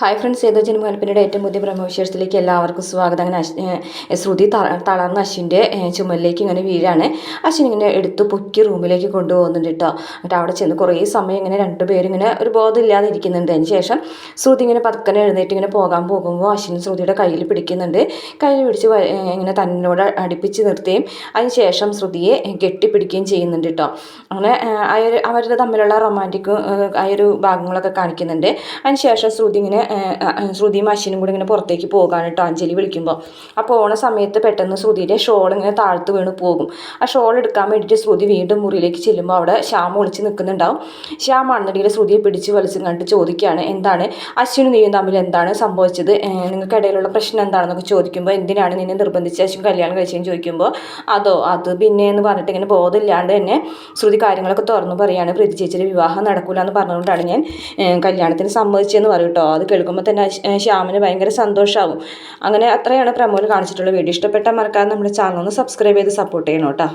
Hi friends ഏതോ ജന്മകൽപ്പനയുടെ ഏറ്റവും പുതിയ ബ്രഹ്മവിശേഷത്തിലേക്ക് എല്ലാവർക്കും സ്വാഗതം. അങ്ങനെ ശ്രുതി തളർന്ന അശ്വിന്റെ ചുമലിലേക്ക് ഇങ്ങനെ വീഴാണ്. അശ്വിൻ ഇങ്ങനെ എടുത്ത് പൊക്കി റൂമിലേക്ക് കൊണ്ടുപോകുന്നുണ്ട് കേട്ടോ എന്നിട്ട് അവിടെ ചെന്ന് കുറേ സമയം ഇങ്ങനെ രണ്ടുപേരും ഇങ്ങനെ ഒരു ബോധമില്ലാതെ ഇരിക്കുന്നുണ്ട് അതിന് ശേഷം ശ്രുതി ഇങ്ങനെ പതുക്കനെ എഴുന്നേറ്റ് ഇങ്ങനെ പോകാൻ പോകുമ്പോൾ അശ്വിൻ ശ്രുതിയുടെ കയ്യിൽ പിടിക്കുന്നുണ്ട്. കയ്യിൽ പിടിച്ച് ഇങ്ങനെ തന്നോട് അടുപ്പിച്ച് നിർത്തുകയും അതിന് ശേഷം ശ്രുതിയെ കെട്ടിപ്പിടിക്കുകയും ചെയ്യുന്നുണ്ട് കേട്ടോ അങ്ങനെ അവർ അവരുടെ തമ്മിലുള്ള റൊമാന്റിക് ആ ഒരു ഭാഗങ്ങളൊക്കെ കാണിക്കുന്നുണ്ട്. അതിന് ശേഷം ശ്രുതി ഇങ്ങനെ ഏഹ്, മഷീനും കൂടെ ഇങ്ങനെ പുറത്തേക്ക് പോകാൻ കേട്ടോ അഞ്ജലി വിളിക്കുമ്പോൾ ആ പോണ സമയത്ത് പെട്ടെന്ന് ശ്രുതിയുടെ ഷോൾ ഇങ്ങനെ താഴ്ത്ത് വീണ് പോകും. ആ ഷോൾ എടുക്കാൻ വേണ്ടിയിട്ട് ശ്രുതി വീണ്ടും മുറിയിലേക്ക് ചെല്ലുമ്പോൾ അവിടെ ശ്യാം ഒളിച്ച് നിൽക്കുന്നുണ്ടാവും. ശ്യാം ആണെന്നുണ്ടെങ്കിൽ ശ്രുതിയെ പിടിച്ച് വലിച്ചും കണ്ടിട്ട് ചോദിക്കുകയാണ് എന്താണ്? അശ്വിനും നീയും തമ്മിൽ എന്താണ് സംഭവിച്ചത്? നിങ്ങൾക്കിടയിലുള്ള പ്രശ്നം എന്താണെന്നൊക്കെ ചോദിക്കുമ്പോൾ എന്തിനാണ് നിന്നെ നിർബന്ധിച്ച് അശ്വിൻ കല്യാണം കഴിച്ചതെന്ന് ചോദിക്കുമ്പോൾ അതോ അത് പിന്നെ എന്ന് പറഞ്ഞിട്ട് ഇങ്ങനെ ബോധമില്ലാണ്ട് തന്നെ ശ്രുതി കാര്യങ്ങളൊക്കെ തുറന്നു പറയുകയാണ് പ്രീതി ചേച്ചിയുടെ വിവാഹം നടക്കില്ല എന്ന് പറഞ്ഞുകൊണ്ടാണ് ഞാൻ കല്യാണത്തിന് സമ്മതിച്ചതെന്ന് പറയും കേട്ടോ അത് കേൾക്കുമ്പോൾ തന്നെ ശ്യാമിന് ഭയങ്കര സന്തോഷമാവും അങ്ങനെ അത്രയാണ് പ്രമോദ് കാണിച്ചിട്ടുള്ള വീഡിയോ. ഇഷ്ടപ്പെട്ടാൽ മറക്കാതെ നമ്മുടെ ചാനൽ ഒന്ന് സബ്സ്ക്രൈബ് ചെയ്ത് സപ്പോർട്ട് ചെയ്യണം കേട്ടോ.